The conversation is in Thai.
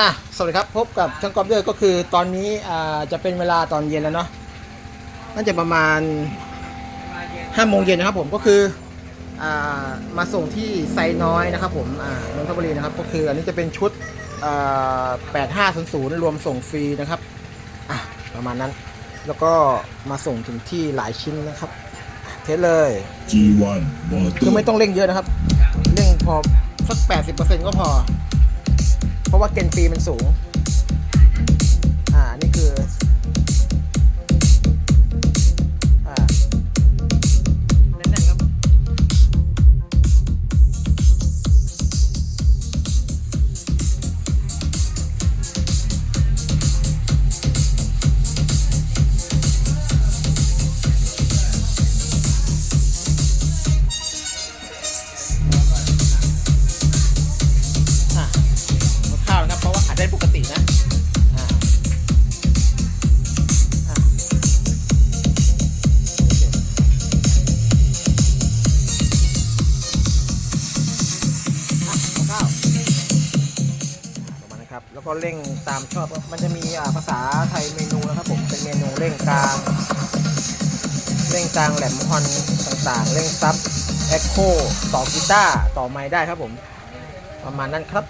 อะสวัสดีครับพบกับช่างกอล์ฟเดอร์ก็คือตอนนี้อ่าจะเป็นเวลาตอนเย็นแล้วเนาะน่าจะประมาณ5โมงเย็นนะครับผมก็คืออ่ามาส่งที่ไซน้อยนะครับผมอ่านนทบุรีนะครับก็คืออันนี้จะเป็นชุดอ่า8500รวมส่งฟรีนะครับอะประมาณนั้น แล้วก็มาส่งถึงที่หลายชิ้นนะครับ เทสเลย G1 คือ Motor ไม่ต้องเร่งเยอะนะครับ เร่งพอสัก80%ก็พอเพราะ ว่าเกณฑ์ปีมันสูงะมาณนะครับแล้วก็เร่งตามชอบมันจะมีภาษาไทยเมนูนะครับผม เป็นเมนูเร่งกลาง เร่งกลางแหลมฮอนต่างๆ เร่งซับเอ็กโคต่อกีตาร์ต่อไม้ได้ครับผม ประมาณนั้นครับ